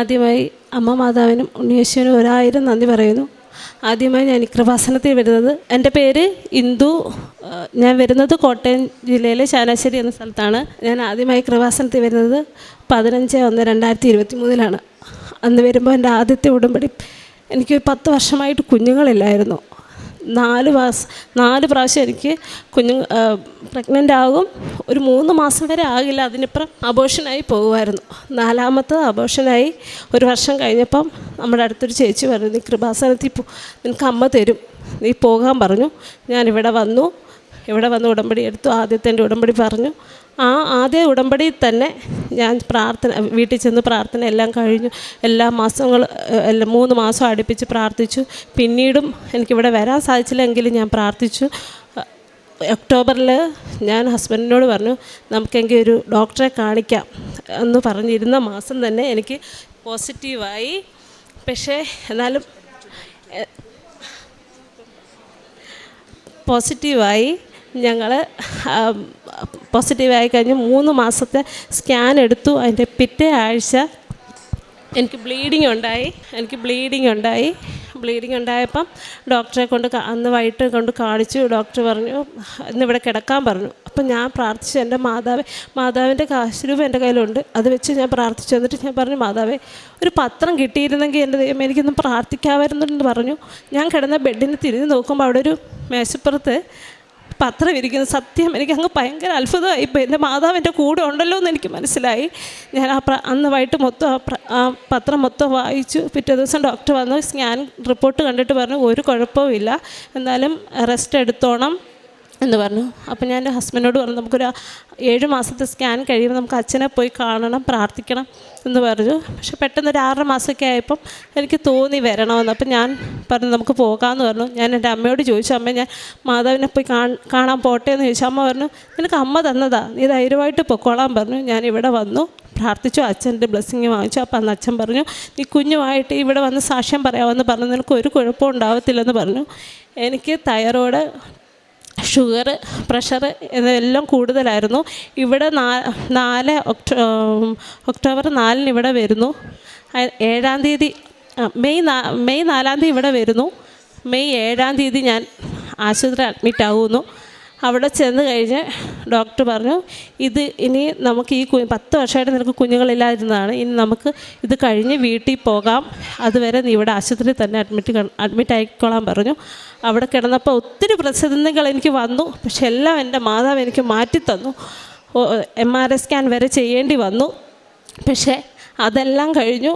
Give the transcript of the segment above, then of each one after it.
ആദ്യമായി അമ്മ മാതാവിനും ഉണ്ണിയേശുവിനും ഒരായിരം നന്ദി പറയുന്നു. ആദ്യമായി ഞാൻ കൃപാസനത്തിൽ വരുന്നത് എന്റെ പേര് ഇന്ദു. ഞാൻ വരുന്നത് കോട്ടയം ജില്ലയിലെ ചാനാശ്ശേരി എന്ന സ്ഥലത്താണ്. ഞാൻ ആദ്യമായി കൃപാസനത്തിൽ വരുന്നത് പതിനഞ്ച് ഒന്ന് രണ്ടായിരത്തി ഇരുപത്തി മൂന്നിലാണ് അന്ന് വരുമ്പോൾ എന്റെ ആദ്യത്തെ ഉടമ്പടി എനിക്ക് പത്ത് വർഷമായിട്ട് കുഞ്ഞുങ്ങളില്ലായിരുന്നു. നാല് മാസം നാല് പ്രാവശ്യം എനിക്ക് കുഞ്ഞു പ്രഗ്നന്റ് ആകും. ഒരു മൂന്ന് മാസം വരെ ആകില്ല. അതിനിപ്പുറം അബോഷനായി പോകുമായിരുന്നു. നാലാമത്തെ അബോഷനായി ഒരു വർഷം കഴിഞ്ഞപ്പം നമ്മുടെ അടുത്തൊരു ചേച്ചി പറഞ്ഞു നീ കൃപാസനത്തിൽ പോ നിനക്ക് അമ്മ തരും. നീ പോകാൻ പറഞ്ഞു. ഞാനിവിടെ വന്നു. ഇവിടെ വന്ന് ഉടമ്പടി എടുത്തു? ആദ്യത്തെ എന്റെ ഉടമ്പടി പറഞ്ഞു. ആ ആദ്യ ഉടമ്പടി തന്നെ ഞാൻ പ്രാർത്ഥന വീട്ടിൽ ചെന്ന് പ്രാർത്ഥന എല്ലാം കഴിഞ്ഞു. എല്ലാ മാസങ്ങൾ എല്ലാം മൂന്ന് മാസം അടുപ്പിച്ച് പ്രാർത്ഥിച്ചു. പിന്നീടും എനിക്കിവിടെ വരാൻ സാധിച്ചില്ലെങ്കിലും ഞാൻ പ്രാർത്ഥിച്ചു. ഒക്ടോബറിൽ ഞാൻ ഹസ്ബൻഡിനോട് പറഞ്ഞു നമുക്കെങ്കിൽ ഒരു ഡോക്ടറെ കാണിക്കാം. എന്ന് പറഞ്ഞിരുന്ന മാസം തന്നെ എനിക്ക് പോസിറ്റീവായി. പക്ഷേ എന്നാലും പോസിറ്റീവായി. ഞങ്ങൾ പോസിറ്റീവായി കഴിഞ്ഞ് മൂന്ന് മാസത്തെ സ്കാൻ എടുത്തു. അതിന്റെ പിറ്റേ ആഴ്ച എനിക്ക് ബ്ലീഡിങ് ഉണ്ടായി. എനിക്ക് ബ്ലീഡിങ് ഉണ്ടായി. ബ്ലീഡിങ് ഉണ്ടായപ്പം ഡോക്ടറെ കൊണ്ട് അന്ന് വൈകിട്ട് കൊണ്ട് കാണിച്ചു. ഡോക്ടർ പറഞ്ഞു ഇന്നിവിടെ കിടക്കാൻ പറഞ്ഞു. അപ്പം ഞാൻ പ്രാർത്ഥിച്ചു. എന്റെ മാതാവ് മാതാവിന്റെ കാശുരൂപം രൂപ എന്റെ കയ്യിലുണ്ട്. അത് വെച്ച് ഞാൻ പ്രാർത്ഥിച്ചു. എന്നിട്ട് ഞാൻ പറഞ്ഞു മാതാവേ ഒരു പത്രം കിട്ടിയിരുന്നെങ്കിൽ എന്റെ ദൈവം എനിക്കൊന്ന് പ്രാർത്ഥിക്കാമായിരുന്നെന്ന് പറഞ്ഞു. ഞാൻ കിടന്ന ബെഡിന് തിരിഞ്ഞ് നോക്കുമ്പോൾ അവിടെ ഒരു മേശപ്പുറത്ത് പത്രം ഇരിക്കുന്ന സത്യം എനിക്ക് അങ്ങ് ഭയങ്കര അത്ഭുതമായി ഇപ്പോൾ എന്റെ മാതാവ് എന്റെ കൂടെ ഉണ്ടല്ലോ എന്ന് എനിക്ക് മനസ്സിലായി. ഞാൻ ആ അന്ന് വൈകിട്ട് മൊത്തം ആ ആ പത്രം മൊത്തം വായിച്ചു. പിറ്റേ ദിവസം ഡോക്ടർ വന്നു സ്കാൻ റിപ്പോർട്ട് കണ്ടിട്ട് പറഞ്ഞു ഒരു കുഴപ്പവും ഇല്ല എന്നാലും റെസ്റ്റ് എടുത്തോണം. എന്ന് പറഞ്ഞു. അപ്പം ഞാൻ എന്റെ ഹസ്ബൻഡോട് പറഞ്ഞു നമുക്കൊരു ഏഴ് മാസത്തെ സ്കാൻ കഴിയുമ്പോൾ നമുക്ക് അച്ഛനെ പോയി കാണണം പ്രാർത്ഥിക്കണം എന്ന് പറഞ്ഞു. പക്ഷെ പെട്ടെന്ന് ഒരു ആറര മാസമൊക്കെ ആയപ്പം എനിക്ക് തോന്നി വരണമെന്ന്. അപ്പം ഞാൻ പറഞ്ഞു നമുക്ക് പോകാമെന്ന് പറഞ്ഞു. ഞാൻ എന്റെ അമ്മയോട് ചോദിച്ചു അമ്മ ഞാൻ മാതാവിനെ പോയി കാണാൻ പോട്ടെ എന്ന് ചോദിച്ചു. അമ്മ പറഞ്ഞു നിനക്ക് അമ്മ തന്നതാ നീ ധൈര്യമായിട്ട് പൊക്കോളാൻ പറഞ്ഞു. ഞാൻ ഇവിടെ വന്നു പ്രാർത്ഥിച്ചു അച്ഛന്റെ ബ്ലെസ്സിങ് വാങ്ങിച്ചു. അപ്പം അന്ന് അച്ഛൻ പറഞ്ഞു നീ കുഞ്ഞുമായിട്ട് ഇവിടെ വന്ന് സാക്ഷ്യം പറയാമെന്ന് പറഞ്ഞു. നിനക്ക് ഒരു കുഴപ്പവും ഉണ്ടാവത്തില്ലെന്ന് പറഞ്ഞു. എനിക്ക് തൈറോയ്ഡ് ഷുഗർ പ്രഷർ ഇതെല്ലാം കൂടുതലായിരുന്നു. ഇവിടെ നാല് ഒക്ടോ ഒക്ടോബർ നാലിന് ഇവിടെ വരുന്നു. ഏഴാം തീയതി മെയ് മെയ് നാലാം തീയതി ഇവിടെ വരുന്നു. മെയ് ഏഴാം തീയതി ഞാൻ ആശുപത്രി അഡ്മിറ്റ് ആകുന്നു അവിടെ ചെന്ന് കഴിഞ്ഞ് ഡോക്ടർ പറഞ്ഞു ഇത് ഇനി നമുക്ക് ഈ പത്ത് വർഷമായിട്ട് നിനക്ക് കുഞ്ഞുങ്ങളില്ലാതിരുന്നതാണ്. ഇനി നമുക്ക് ഇത് കഴിഞ്ഞ് വീട്ടിൽ പോകാം. അതുവരെ നീ ഇവിടെ ആശുപത്രിയിൽ തന്നെ അഡ്മിറ്റ് അഡ്മിറ്റ് ആയിക്കോളാൻ പറഞ്ഞു. അവിടെ കിടന്നപ്പോൾ ഒത്തിരി പ്രതിസന്ധികൾ എനിക്ക് വന്നു. പക്ഷെ എല്ലാം എന്റെ മാതാവ് എനിക്ക് മാറ്റിത്തന്നു. എം ആർ ഐ സ്കാൻ വരെ ചെയ്യേണ്ടി വന്നു. പക്ഷേ അതെല്ലാം കഴിഞ്ഞു.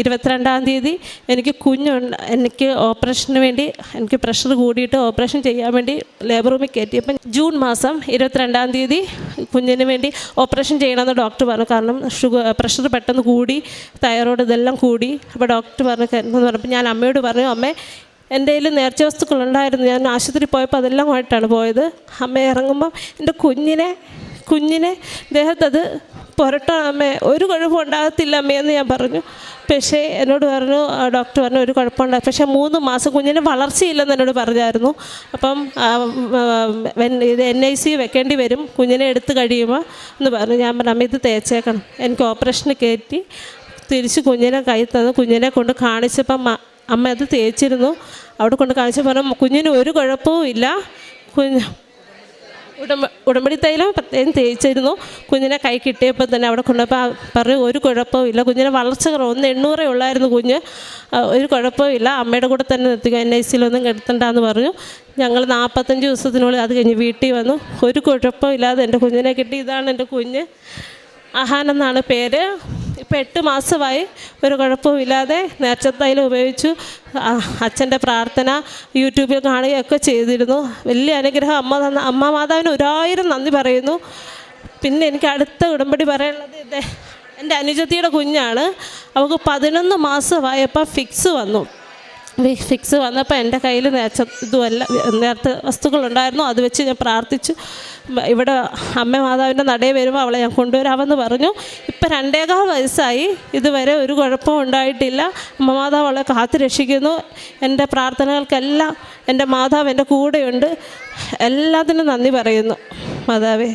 ഇരുപത്തിരണ്ടാം തീയതി എനിക്ക് കുഞ്ഞുണ്ട്. എനിക്ക് ഓപ്പറേഷന് വേണ്ടി എനിക്ക് പ്രഷർ കൂടിയിട്ട് ഓപ്പറേഷൻ ചെയ്യാൻ വേണ്ടി ലേബർ റൂമിൽ കയറ്റിയപ്പം ജൂൺ മാസം ഇരുപത്തിരണ്ടാം തീയതി കുഞ്ഞിന് വേണ്ടി ഓപ്പറേഷൻ ചെയ്യണമെന്ന് ഡോക്ടർ പറഞ്ഞു. കാരണം ഷുഗർ പ്രഷർ പെട്ടെന്ന് കൂടി തൈറോയ്ഡ് ഇതെല്ലാം കൂടി. അപ്പോൾ ഡോക്ടർ പറഞ്ഞു എന്ന് പറഞ്ഞപ്പോൾ ഞാൻ അമ്മയോട് പറഞ്ഞു അമ്മേ എന്റെ കയ്യിൽ നേർച്ച വസ്തുക്കളുണ്ടായിരുന്നു. ഞാൻ ആശുപത്രി പോയപ്പോൾ അതെല്ലാം ആയിട്ടാണ് പോയത്. അമ്മ ഇറങ്ങുമ്പം എന്റെ കുഞ്ഞിനെ കുഞ്ഞിനെ ദേഹത്തത് പുരട്ടാൻ അമ്മേ ഒരു കുഴപ്പം ഉണ്ടാകത്തില്ല അമ്മയെന്ന് ഞാൻ പറഞ്ഞു. പക്ഷേ എന്നോട് പറഞ്ഞു ഡോക്ടർ പറഞ്ഞു ഒരു കുഴപ്പമുണ്ടായി പക്ഷേ മൂന്ന് മാസം കുഞ്ഞിന് വളർച്ചയില്ലെന്ന് എന്നോട് പറഞ്ഞായിരുന്നു. അപ്പം ഇത് എൻ ഐ സി വെക്കേണ്ടി വരും കുഞ്ഞിനെ എടുത്ത് കഴിയുമ്പോൾ എന്ന് പറഞ്ഞു. ഞാൻ പറഞ്ഞു അമ്മ ഇത് തേച്ചേക്കണം. എനിക്ക് ഓപ്പറേഷന് കയറ്റി തിരിച്ച് കുഞ്ഞിനെ കൈ തന്ന് കുഞ്ഞിനെ കൊണ്ട് കാണിച്ചപ്പം അമ്മ അത് തേച്ചിരുന്നു. അവിടെ കൊണ്ട് കാണിച്ചപ്പോൾ പറഞ്ഞു കുഞ്ഞിന് ഒരു കുഴപ്പവും ഇല്ല. കുഞ്ഞ് ഉടമ്പ ഉടമ്പടി തൈലം പ്രത്യേകം തേച്ചിരുന്നു. കുഞ്ഞിനെ കൈ കിട്ടിയപ്പോൾ തന്നെ അവിടെ കൊണ്ടപ്പോൾ പറഞ്ഞു ഒരു കുഴപ്പവും ഇല്ല. കുഞ്ഞിനെ വളർച്ച കുറവ്. ഒന്ന് എണ്ണൂറേ ഉള്ളായിരുന്നു കുഞ്ഞ്. ഒരു കുഴപ്പവും ഇല്ല. അമ്മയുടെ കൂടെ തന്നെ നിർത്തുക എൻ ഐ സിയിലൊന്നും കിടത്തണ്ടെന്ന് പറഞ്ഞു. ഞങ്ങൾ നാൽപ്പത്തഞ്ച് ദിവസത്തിനുള്ളിൽ അത് കഴിഞ്ഞ് വീട്ടിൽ വന്നു. ഒരു കുഴപ്പമില്ലാതെ എന്റെ കുഞ്ഞിനെ കിട്ടി. ഇതാണ് എന്റെ കുഞ്ഞ്. അഹാൻ എന്നാണ് പേര്. ഇപ്പം എട്ട് മാസമായി ഒരു കുഴപ്പമില്ലാതെ നേർച്ചത്തൈലം ഉപയോഗിച്ചു. അച്ഛന്റെ പ്രാർത്ഥന യൂട്യൂബിൽ കാണുകയൊക്കെ ചെയ്തിരുന്നു. വലിയ അനുഗ്രഹം അമ്മ തന്ന അമ്മ മാതാവിന് ഒരായിരം നന്ദി പറയുന്നു. പിന്നെ എനിക്ക് അടുത്ത ഉടമ്പടി പറയാനുള്ളത് ഇതേ എന്റെ അനുജത്തിയുടെ കുഞ്ഞാണ്. അവൾക്ക് പതിനൊന്ന് മാസമായപ്പോൾ ഫിക്സ് വന്നു. ഫിക്സ് വന്നപ്പോൾ എന്റെ കയ്യിൽ നേച്ച ഇതുമല്ല നേരത്തെ വസ്തുക്കളുണ്ടായിരുന്നു അത് വെച്ച് ഞാൻ പ്രാർത്ഥിച്ചു. ഇവിടെ അമ്മ മാതാവിന്റെ നടയെ വരുമ്പോൾ അവളെ ഞാൻ കൊണ്ടുവരാമെന്ന് പറഞ്ഞു. ഇപ്പം രണ്ടേകാൽ വയസ്സായി ഇതുവരെ ഒരു കുഴപ്പവും ഉണ്ടായിട്ടില്ല. അമ്മ മാതാവ് അവളെ കാത്തു രക്ഷിക്കുന്നു. എന്റെ പ്രാർത്ഥനകൾക്കെല്ലാം എന്റെ മാതാവ് എന്റെ കൂടെയുണ്ട്. എല്ലാത്തിനും നന്ദി പറയുന്നു. മാതാവേ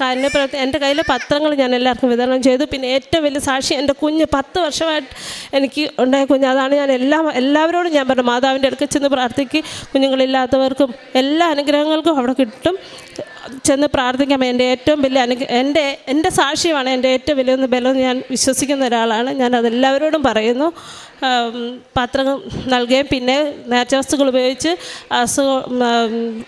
കാരുണ്യ പ്രവർത്തി എന്റെ കയ്യിൽ പത്രങ്ങൾ ഞാൻ എല്ലാവർക്കും വിതരണം ചെയ്തു. പിന്നെ ഏറ്റവും വലിയ സാക്ഷി എന്റെ കുഞ്ഞ് പത്ത് വർഷമായിട്ട് എനിക്ക് ഉണ്ടായ കുഞ്ഞ്. അതാണ് ഞാൻ എല്ലാ എല്ലാവരോടും ഞാൻ പറഞ്ഞു മാതാവിന്റെ അടുക്കൽ ചെന്ന് പ്രാർത്ഥിക്കും. കുഞ്ഞുങ്ങളില്ലാത്തവർക്കും എല്ലാ അനുഗ്രഹങ്ങൾക്കും അവിടെ കിട്ടും. ചെന്ന് പ്രാർത്ഥിക്കാം എന്റെ ഏറ്റവും വലിയ അനു എന്റെ എന്റെ സാക്ഷ്യമാണ് എന്റെ ഏറ്റവും വലിയ ബലം ഞാൻ വിശ്വസിക്കുന്ന ഒരാളാണ്. ഞാൻ അതെല്ലാവരോടും പറയുന്നു. പത്രം നൽകുകയും പിന്നെ നേർച്ച വസ്തുക്കൾ ഉപയോഗിച്ച് അസുഖം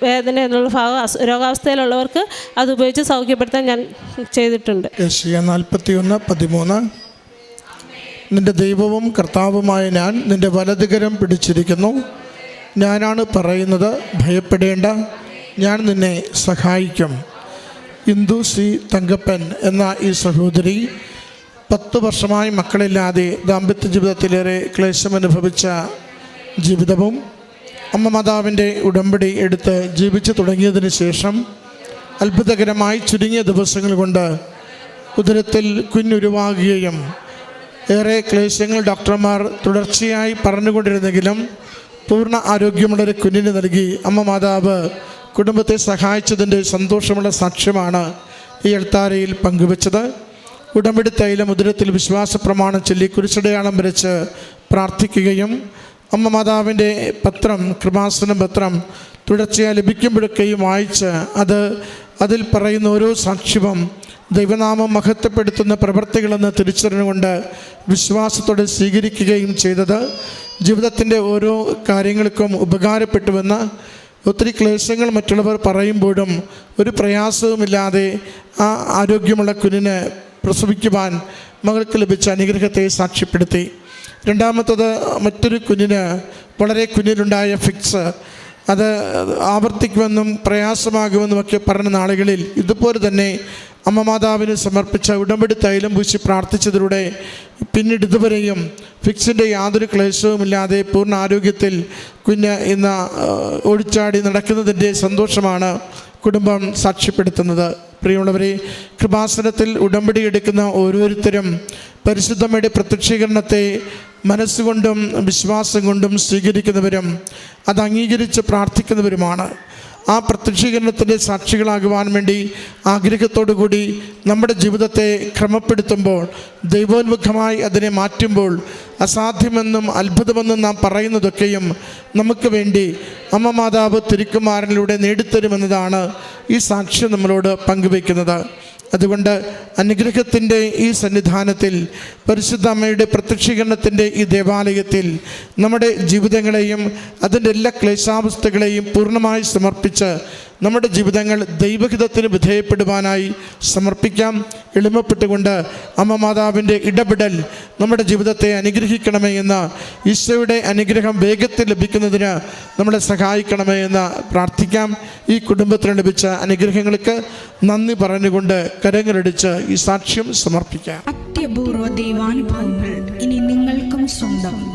വേദന എന്നുള്ള ഭാഗം രോഗാവസ്ഥയിലുള്ളവർക്ക് അത് ഉപയോഗിച്ച് സൗഖ്യപ്പെടുത്താൻ ഞാൻ ചെയ്തിട്ടുണ്ട്. നാൽപ്പത്തി ഒന്ന് പതിമൂന്ന്. നിന്റെ ദൈവവും കർത്താവുമായ ഞാൻ നിന്റെ വലതുകരം പിടിച്ചിരിക്കുന്നു. ഞാനാണ് പറയുന്നത് ഭയപ്പെടേണ്ട. ഞാൻ നിന്നെ സഹായിക്കും. ഇന്ദു സി തങ്കപ്പൻ എന്ന ഈ സഹോദരി പത്ത് വർഷമായി മക്കളില്ലാതെ ദാമ്പത്യ ജീവിതത്തിലേറെ ക്ലേശമനുഭവിച്ച ജീവിതവും അമ്മ മാതാവിന്റെ ഉടമ്പടി എടുത്ത് ജീവിച്ചു തുടങ്ങിയതിന് ശേഷം അത്ഭുതകരമായി ചുരുങ്ങിയ ദിവസങ്ങൾ കൊണ്ട് ഉദരത്തിൽ കുഞ്ഞുരുവാകുകയും ഏറെ ക്ലേശങ്ങൾ ഡോക്ടർമാർ തുടർച്ചയായി പറഞ്ഞുകൊണ്ടിരുന്നെങ്കിലും പൂർണ ആരോഗ്യമുള്ളൊരു കുഞ്ഞിന് നൽകി അമ്മ മാതാവ് കുടുംബത്തെ സഹായിച്ചതിന്റെ സന്തോഷമുള്ള സാക്ഷ്യമാണ് ഈ എഴുത്താരയിൽ പങ്കുവച്ചത്. ഉടമ്പടി തൈലം ഉദരത്തിൽ വിശ്വാസ പ്രമാണം ചൊല്ലി കുരിശടയാളം വരച്ച് പ്രാർത്ഥിക്കുകയും അമ്മ മാതാവിന്റെ പത്രം കൃപാസന പത്രം തുടർച്ചയായി ലഭിക്കുമ്പോഴൊക്കെയും വായിച്ച് അത് അതിൽ പറയുന്ന ഓരോ സാക്ഷ്യവും ദൈവനാമം മഹത്വപ്പെടുത്തുന്ന പ്രവൃത്തികളെന്ന് തിരിച്ചറിഞ്ഞുകൊണ്ട് വിശ്വാസത്തോടെ സ്വീകരിക്കുകയും ചെയ്തത്. ജീവിതത്തിന്റെ ഓരോ കാര്യങ്ങൾക്കും ഉപകാരപ്പെട്ടുവെന്ന് ഒത്തിരി ക്ലേശങ്ങൾ മറ്റുള്ളവർ പറയുമ്പോഴും ഒരു പ്രയാസവുമില്ലാതെ ആ ആരോഗ്യമുള്ള കുഞ്ഞിന് പ്രസവിക്കുവാൻ മകൾക്ക് ലഭിച്ച അനുഗ്രഹത്തെ സാക്ഷ്യപ്പെടുത്തി. രണ്ടാമത്തത് മറ്റൊരു കുഞ്ഞിന് വളരെ കുഞ്ഞിലുണ്ടായ ഫിക്സ് അത് ആവർത്തിക്കുമെന്നും പ്രയാസമാകുമെന്നുമൊക്കെ പറഞ്ഞ നാളുകളിൽ ഇതുപോലെ തന്നെ അമ്മ മാതാവിന് സമർപ്പിച്ച ഉടമ്പടി തൈലം പൂശി പ്രാർത്ഥിച്ചതിലൂടെ പിന്നീട് ഇതുവരെയും ഫിക്സിന്റെ യാതൊരു ക്ലേശവുമില്ലാതെ പൂർണ ആരോഗ്യത്തിൽ കുഞ്ഞ് ഇന്ന് ഒഴിച്ചാടി നടക്കുന്നതിന്റെ സന്തോഷമാണ് കുടുംബം സാക്ഷ്യപ്പെടുത്തുന്നത്. പ്രിയമുള്ളവരെ കൃപാസനത്തിൽ ഉടമ്പടി എടുക്കുന്ന ഓരോരുത്തരും പരിശുദ്ധമ്മയുടെ പ്രത്യക്ഷീകരണത്തെ മനസ്സുകൊണ്ടും വിശ്വാസം കൊണ്ടും സ്വീകരിക്കുന്നവരും അത് അംഗീകരിച്ച് പ്രാർത്ഥിക്കുന്നവരുമാണ്. ആ പ്രത്യക്ഷീകരണത്തിന്റെ സാക്ഷികളാകുവാൻ വേണ്ടി ആഗ്രഹത്തോടു കൂടി നമ്മുടെ ജീവിതത്തെ ക്രമപ്പെടുത്തുമ്പോൾ ദൈവോന്മുഖമായി അതിനെ മാറ്റുമ്പോൾ അസാധ്യമെന്നും അത്ഭുതമെന്നും നാം പറയുന്നതൊക്കെയും നമുക്ക് വേണ്ടി അമ്മ മാതാവ് തിരുക്കുമാരനിലൂടെ നേടിത്തരുമെന്നതാണ് ഈ സാക്ഷ്യം നമ്മളോട് പങ്കുവയ്ക്കുന്നത്. അതുകൊണ്ട് അനുഗ്രഹത്തിന്റെ ഈ സന്നിധാനത്തിൽ പരിശുദ്ധ അമ്മയുടെ പ്രത്യക്ഷീകരണത്തിന്റെ ഈ ദേവാലയത്തിൽ നമ്മുടെ ജീവിതങ്ങളെയും അതിന്റെ എല്ലാ ക്ലേശാവസ്ഥകളെയും പൂർണമായി സമർപ്പിച്ച് നമ്മുടെ ജീവിതങ്ങൾ ദൈവഹിതത്തിന് വിധേയപ്പെടുവാനായി സമർപ്പിക്കാം. എളിമപ്പെട്ടുകൊണ്ട് അമ്മ മാതാവിന്റെ ഇടപെടൽ നമ്മുടെ ജീവിതത്തെ അനുഗ്രഹിക്കണമേ എന്ന ഈശോയുടെ അനുഗ്രഹം വേഗത്തിൽ ലഭിക്കുന്നതിന് നമ്മളെ സഹായിക്കണമേ എന്ന് പ്രാർത്ഥിക്കാം. ഈ കുടുംബത്തിന് ലഭിച്ച അനുഗ്രഹങ്ങൾക്ക് നന്ദി പറഞ്ഞുകൊണ്ട് കരങ്ങളടിച്ച് ഈ സാക്ഷ്യം സമർപ്പിക്കാം. അത്യപൂർവ ദൈവാനുഭവങ്ങൾ ഇനി നിങ്ങൾക്കും സ്വന്തം.